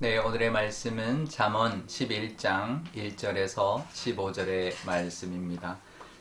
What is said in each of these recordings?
네, 오늘의 말씀은 잠언 11장 1절에서 15절의 말씀입니다.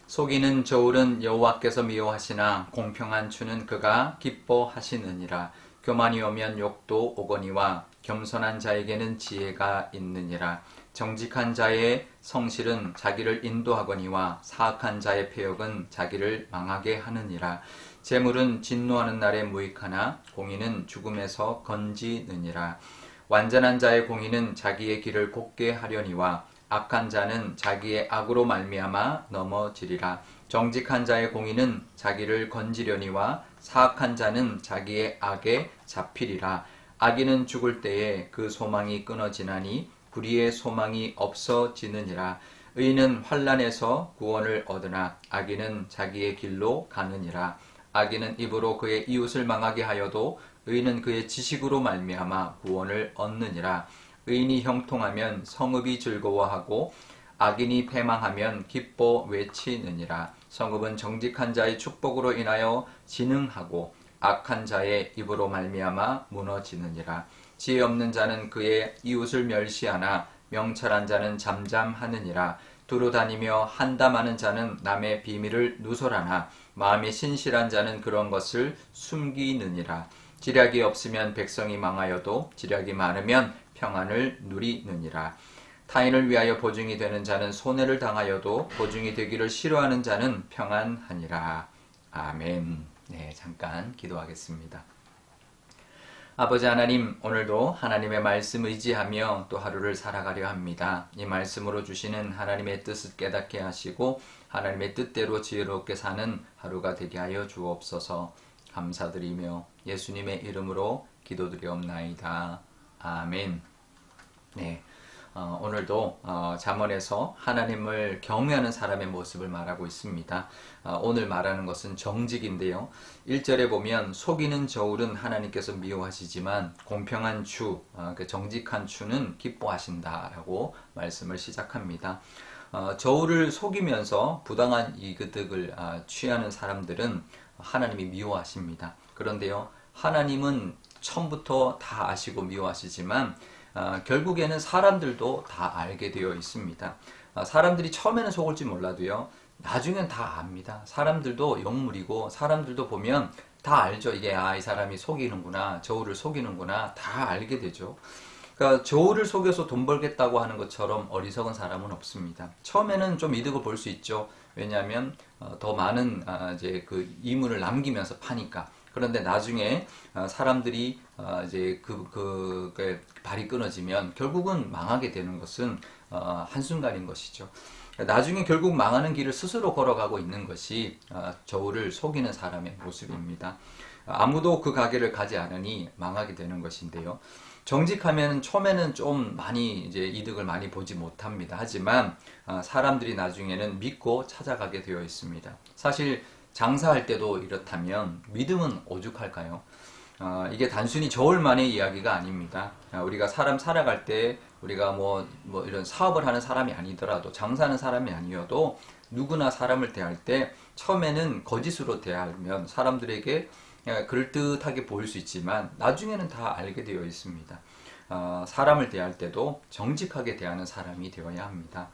속이는 저울은 여호와께서 미워하시나 공평한 추는 그가 기뻐하시느니라. 교만이 오면 욕도 오거니와 겸손한 자에게는 지혜가 있느니라. 정직한 자의 성실은 자기를 인도하거니와 사악한 자의 폐역은 자기를 망하게 하느니라. 재물은 진노하는 날에 무익하나 공의는 죽음에서 건지느니라. 완전한 자의 공의는 자기의 길을 곱게 하려니와 악한 자는 자기의 악으로 말미암아 넘어지리라. 정직한 자의 공의는 자기를 건지려니와 사악한 자는 자기의 악에 잡히리라. 악인은 죽을 때에 그 소망이 끊어지나니 불의의 소망이 없어지느니라. 의인은 환란에서 구원을 얻으나 악인은 자기의 길로 가느니라. 악인은 입으로 그의 이웃을 망하게 하여도 의인은 그의 지식으로 말미암아 구원을 얻느니라. 의인이 형통하면 성읍이 즐거워하고 악인이 패망하면 기뻐 외치느니라. 성읍은 정직한 자의 축복으로 인하여 진흥하고 악한 자의 입으로 말미암아 무너지느니라. 지혜 없는 자는 그의 이웃을 멸시하나 명철한 자는 잠잠하느니라. 두루 다니며 한담하는 자는 남의 비밀을 누설하나 마음이 신실한 자는 그런 것을 숨기느니라. 지략이 없으면 백성이 망하여도 지략이 많으면 평안을 누리느니라. 타인을 위하여 보증이 되는 자는 손해를 당하여도 보증이 되기를 싫어하는 자는 평안하니라. 아멘. 네, 잠깐 기도하겠습니다. 아버지 하나님, 오늘도 하나님의 말씀 의지하며 또 하루를 살아가려 합니다. 이 말씀으로 주시는 하나님의 뜻을 깨닫게 하시고 하나님의 뜻대로 지혜롭게 사는 하루가 되게 하여 주옵소서. 감사드리며 예수님의 이름으로 기도드리옵나이다. 아멘. 네. 어, 오늘도 어, 잠언에서 하나님을 경외하는 사람의 모습을 말하고 있습니다. 어, 오늘 말하는 것은 정직인데요. 1절에 보면 속이는 저울은 하나님께서 미워하시지만 공평한 주, 어, 그 정직한 주는 기뻐하신다라고 말씀을 시작합니다. 어, 저울을 속이면서 부당한 이득을 아, 취하는 사람들은 하나님이 미워하십니다. 그런데요, 하나님은 처음부터 다 아시고 미워하시지만 어, 결국에는 사람들도 다 알게 되어 있습니다. 어, 사람들이 처음에는 속을지 몰라도요, 나중엔 다 압니다. 사람들도 영물이고 사람들도 보면 다 알죠. 이게 아 이 사람이 속이는구나, 저울을 속이는구나 다 알게 되죠. 그러니까 저울을 속여서 돈 벌겠다고 하는 것처럼 어리석은 사람은 없습니다. 처음에는 좀 이득을 볼 수 있죠. 왜냐하면 어, 더 많은 아, 이제 그 이문을 남기면서 파니까. 그런데 나중에 어, 사람들이 어, 이제 그, 그, 그 발이 끊어지면 결국은 망하게 되는 것은 한순간인 것이죠. 나중에 결국 망하는 길을 스스로 걸어가고 있는 것이 저울을 속이는 사람의 모습입니다. 아무도 그 가게를 가지 않으니 망하게 되는 것인데요. 정직하면 처음에는 좀 많이 이제 이득을 많이 보지 못합니다. 하지만 어, 사람들이 나중에는 믿고 찾아가게 되어 있습니다. 사실 장사할 때도 이렇다면 믿음은 오죽할까요? 어, 이게 단순히 저울만의 이야기가 아닙니다. 어, 우리가 사람 살아갈 때 우리가 뭐, 뭐 이런 사업을 하는 사람이 아니더라도 장사하는 사람이 아니어도 누구나 사람을 대할 때 처음에는 거짓으로 대하면 사람들에게 예, 그럴듯하게 보일 수 있지만 나중에는 다 알게 되어 있습니다. 어, 사람을 대할 때도 정직하게 대하는 사람이 되어야 합니다.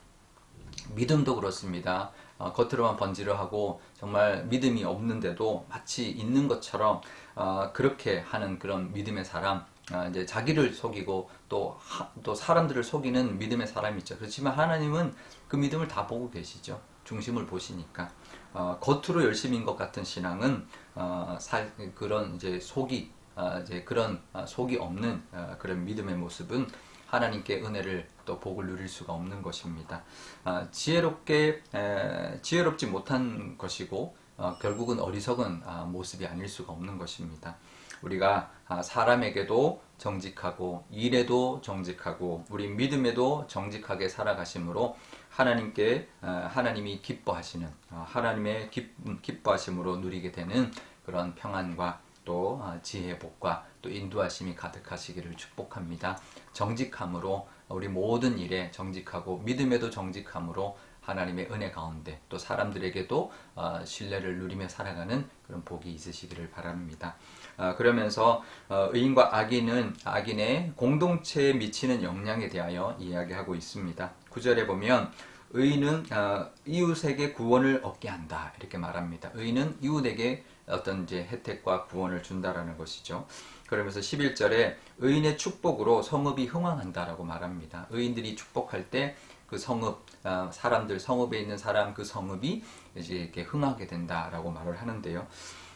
믿음도 그렇습니다. 어, 겉으로만 번지르하고 정말 믿음이 없는데도 마치 있는 것처럼 어, 그렇게 하는 그런 믿음의 사람, 어, 이제 자기를 속이고 또, 하, 또 사람들을 속이는 믿음의 사람이 있죠. 그렇지만 하나님은 그 믿음을 다 보고 계시죠. 중심을 보시니까. 어, 겉으로 열심인 것 같은 신앙은 어, 살, 그런 이제 속이 어, 이제 그런 어, 속이 없는 어, 그런 믿음의 모습은 하나님께 은혜를 또 복을 누릴 수가 없는 것입니다. 어, 지혜롭게 에, 지혜롭지 못한 것이고 어, 결국은 어리석은 아, 모습이 아닐 수가 없는 것입니다. 우리가 아, 사람에게도 정직하고 일에도 정직하고 우리 믿음에도 정직하게 살아가심으로 하나님께 어, 하나님이 기뻐하시는 어, 하나님의 기뻐하심으로 누리게 되는 그런 평안과 또 어, 지혜의 복과 또 인도하심이 가득하시기를 축복합니다. 정직함으로 우리 모든 일에 정직하고 믿음에도 정직함으로 하나님의 은혜 가운데 또 사람들에게도 어, 신뢰를 누리며 살아가는 그런 복이 있으시기를 바랍니다. 어, 그러면서 어, 의인과 악인은 악인의 공동체에 미치는 영향에 대하여 이야기하고 있습니다. 구절에 보면 의인은 어, 이웃에게 구원을 얻게 한다 이렇게 말합니다. 의인은 이웃에게 어떤 이제 혜택과 구원을 준다라는 것이죠. 그러면서 11절에 의인의 축복으로 성읍이 흥왕한다라고 말합니다. 의인들이 축복할 때 그 성읍 아, 사람들 성읍에 있는 사람 그 성읍이 이제 이렇게 흥하게 된다라고 말을 하는데요.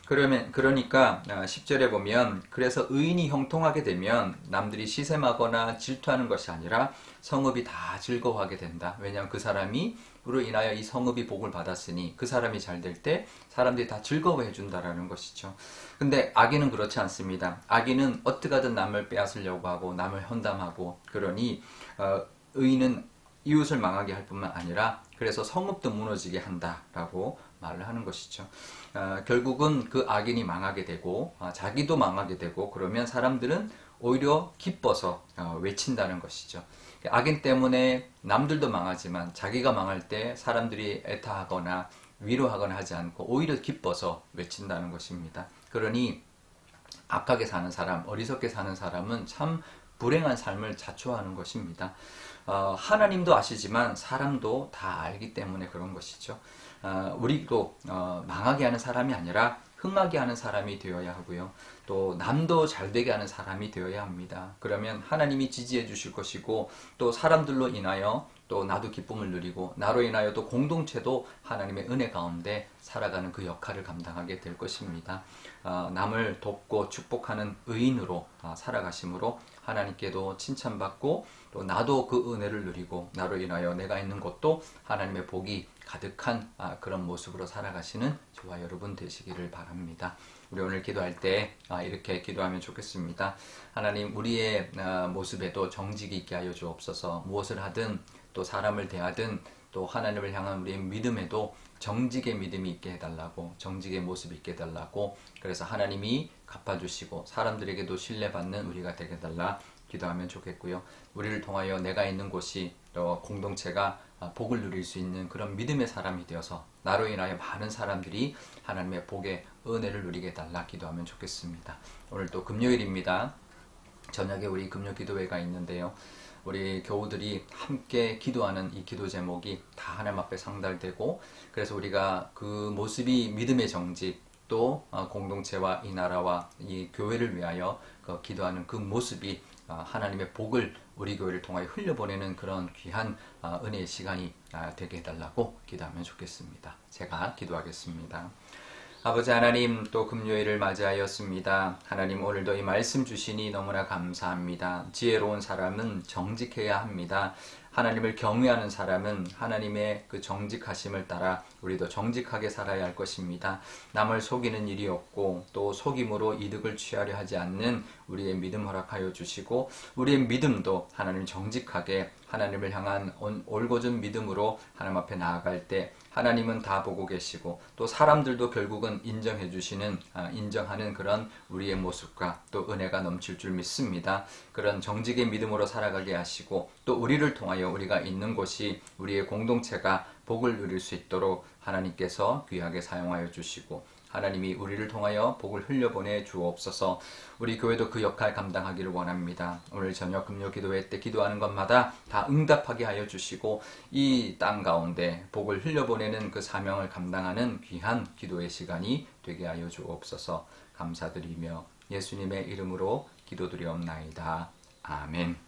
그러면 그러니까 10절에 보면 그래서 의인이 형통하게 되면 남들이 시샘하거나 질투하는 것이 아니라 성읍이 다 즐거워하게 된다. 왜냐하면 그 사람이 으로 인하여 이 성읍이 복을 받았으니 그 사람이 잘 될 때 사람들이 다 즐거워해 준다라는 것이죠. 근데 악인은 그렇지 않습니다. 악인은 어떻게 하든 남을 빼앗으려고 하고 남을 헌담하고 그러니 어, 의인은 이웃을 망하게 할 뿐만 아니라 그래서 성읍도 무너지게 한다라고 말을 하는 것이죠. 어, 결국은 그 악인이 망하게 되고 어, 자기도 망하게 되고 그러면 사람들은 오히려 기뻐서 어, 외친다는 것이죠. 악인 때문에 남들도 망하지만 자기가 망할 때 사람들이 애타하거나 위로하거나 하지 않고 오히려 기뻐서 외친다는 것입니다. 그러니 악하게 사는 사람, 어리석게 사는 사람은 참 불행한 삶을 자초하는 것입니다. 어, 하나님도 아시지만 사람도 다 알기 때문에 그런 것이죠. 어, 우리도 어, 망하게 하는 사람이 아니라 흥하게 하는 사람이 되어야 하고요. 또 남도 잘 되게 하는 사람이 되어야 합니다. 그러면 하나님이 지지해 주실 것이고 또 사람들로 인하여 또 나도 기쁨을 누리고 나로 인하여 또 공동체도 하나님의 은혜 가운데 살아가는 그 역할을 감당하게 될 것입니다. 어, 남을 돕고 축복하는 의인으로 어, 살아가심으로 하나님께도 칭찬받고 또 나도 그 은혜를 누리고 나로 인하여 내가 있는 곳도 하나님의 복이 가득한 아, 그런 모습으로 살아가시는 저와 여러분 되시기를 바랍니다. 우리 오늘 기도할 때 아, 이렇게 기도하면 좋겠습니다. 하나님 우리의 아, 모습에도 정직이 있게 하여 주옵소서. 무엇을 하든 또 사람을 대하든 또 하나님을 향한 우리의 믿음에도 정직의 믿음이 있게 해달라고 정직의 모습이 있게 해달라고 그래서 하나님이 갚아주시고 사람들에게도 신뢰받는 우리가 되게 해달라 기도하면 좋겠고요. 우리를 통하여 내가 있는 곳이 또 공동체가 복을 누릴 수 있는 그런 믿음의 사람이 되어서 나로 인하여 많은 사람들이 하나님의 복의 은혜를 누리게 달라 기도하면 좋겠습니다. 오늘 또 금요일입니다. 저녁에 우리 금요 기도회가 있는데요. 우리 교우들이 함께 기도하는 이 기도 제목이 다 하나님 앞에 상달되고 그래서 우리가 그 모습이 믿음의 정직 또 어, 공동체와 이 나라와 이 교회를 위하여 그 기도하는 그 모습이 어, 하나님의 복을 우리 교회를 통하여 흘려보내는 그런 귀한 어, 은혜의 시간이 되게 해달라고 기도하면 좋겠습니다. 제가 기도하겠습니다. 아버지 하나님 또 금요일을 맞이하였습니다. 하나님 오늘도 이 말씀 주시니 너무나 감사합니다. 지혜로운 사람은 정직해야 합니다. 하나님을 경외하는 사람은 하나님의 그 정직하심을 따라 우리도 정직하게 살아야 할 것입니다. 남을 속이는 일이 없고 또 속임으로 이득을 취하려 하지 않는 우리의 믿음 허락하여 주시고 우리의 믿음도 하나님 정직하게 하나님을 향한 올곧은 믿음으로 하나님 앞에 나아갈 때 하나님은 다 보고 계시고 또 사람들도 결국은 인정해 주시는 아, 인정하는 그런 우리의 모습과 또 은혜가 넘칠 줄 믿습니다. 그런 정직의 믿음으로 살아가게 하시고 또 우리를 통하여 우리가 있는 곳이 우리의 공동체가 복을 누릴 수 있도록 하나님께서 귀하게 사용하여 주시고 하나님이 우리를 통하여 복을 흘려보내 주옵소서. 우리 교회도 그 역할 감당하기를 원합니다. 오늘 저녁 금요 기도회 때 기도하는 것마다 다 응답하게 하여 주시고 이 땅 가운데 복을 흘려보내는 그 사명을 감당하는 귀한 기도의 시간이 되게 하여 주옵소서. 감사드리며 예수님의 이름으로 기도드리옵나이다. 아멘.